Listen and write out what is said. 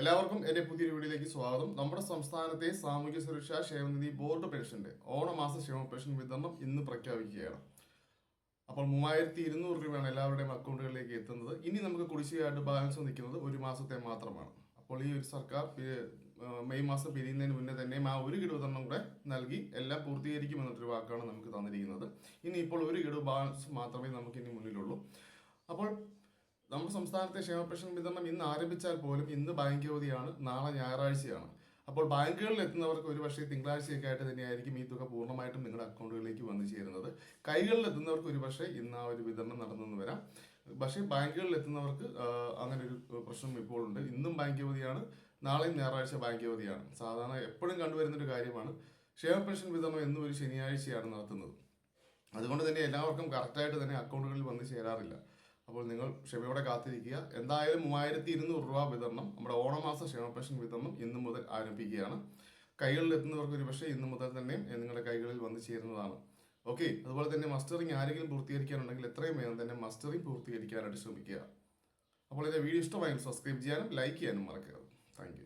എല്ലാവർക്കും എന്റെ പുതിയ വീഡിയോയിലേക്ക് സ്വാഗതം. നമ്മുടെ സംസ്ഥാനത്തെ സാമൂഹ്യ സുരക്ഷാ ക്ഷേമനിധി ബോർഡ് പെൻഷന്റെ ഓണമാസ ക്ഷേമ പെൻഷൻ വിതരണം ഇന്ന് പ്രഖ്യാപിക്കുകയാണ്. അപ്പോൾ മൂവായിരത്തി ഇരുന്നൂറ് രൂപയാണ് എല്ലാവരുടെയും അക്കൗണ്ടുകളിലേക്ക് എത്തുന്നത്. ഇനി നമുക്ക് കുടിശ്ശികയായിട്ട് ബാലൻസ് നിൽക്കുന്നത് ഒരു മാസത്തെ മാത്രമാണ്. അപ്പോൾ ഈ ഒരു സർക്കാർ മെയ് മാസം പിരിയുന്നതിന് മുന്നേ തന്നെ ആ ഒരു ഗഡു വിതരണം കൂടെ നൽകി എല്ലാം പൂർത്തീകരിക്കുമെന്നൊരു വാക്കാണ് നമുക്ക് തന്നിരിക്കുന്നത്. ഇനി ഇപ്പോൾ ഒരു ഗഡു ബാലൻസ് മാത്രമേ നമുക്ക് ഇനി മുന്നിലുള്ളൂ. അപ്പോൾ നമ്മുടെ സംസ്ഥാനത്തെ ക്ഷേമ പെൻഷൻ വിതരണം ഇന്ന് ആരംഭിച്ചാൽ പോലും ഇന്ന് ബാങ്ക് അവധിയാണ് നാളെ ഞായറാഴ്ചയാണ്. അപ്പോൾ ബാങ്കുകളിൽ എത്തുന്നവർക്ക് ഒരു പക്ഷേ തിങ്കളാഴ്ചയൊക്കെ ആയിട്ട് തന്നെയായിരിക്കും ഈ തുക പൂർണമായിട്ടും നിങ്ങളുടെ അക്കൗണ്ടുകളിലേക്ക് വന്നു ചേരുന്നത്. കൈകളിൽ എത്തുന്നവർക്ക് ഒരു പക്ഷേ ഇന്ന് ആ ഒരു വിതരണം നടന്നെന്ന് വരാം. പക്ഷേ ബാങ്കുകളിൽ എത്തുന്നവർക്ക് അങ്ങനെ ഒരു പ്രശ്നം ഇപ്പോൾ ഉണ്ട്. ഇന്നും ബാങ്ക് അവധിയാണ് നാളെയും ഞായറാഴ്ച ബാങ്ക് അവധിയാണ് സാധാരണ എപ്പോഴും കണ്ടുവരുന്ന ഒരു കാര്യമാണ് ക്ഷേമ പെൻഷൻ വിതരണം എന്നും ഒരു ശനിയാഴ്ചയാണ് നടത്തുന്നത്. അതുകൊണ്ട് തന്നെ എല്ലാവർക്കും കറക്റ്റായിട്ട് തന്നെ അക്കൗണ്ടുകളിൽ വന്ന് ചേരാറില്ല. അപ്പോൾ നിങ്ങൾ ക്ഷമയോടെ കാത്തിരിക്കുക. എന്തായാലും മൂവായിരത്തി ഇരുന്നൂറ് രൂപ വിതരണം നമ്മുടെ ഓണമാസ ക്ഷേമ പെൻഷൻ വിതരണം ഇന്ന് മുതൽ ആരംഭിക്കുകയാണ്. കൈകളിൽ എത്തുന്നവർക്ക് ഒരു പക്ഷേ ഇന്ന് മുതൽ തന്നെ നിങ്ങളുടെ കൈകളിൽ വന്ന് ചേരുന്നതാണ്. ഓക്കെ അതുപോലെ തന്നെ മസ്റ്ററിങ് ആരെങ്കിലും പൂർത്തീകരിക്കാനുണ്ടെങ്കിൽ എത്രയും വേഗം തന്നെ മസ്റ്ററിങ് പൂർത്തീകരിക്കാനായിട്ട് ശ്രമിക്കുക. അപ്പോൾ എന്റെ വീഡിയോ ഇഷ്ടമായെങ്കിൽ സബ്സ്ക്രൈബ് ചെയ്യാനും ലൈക്ക് ചെയ്യാനും മറക്കരുത്. താങ്ക്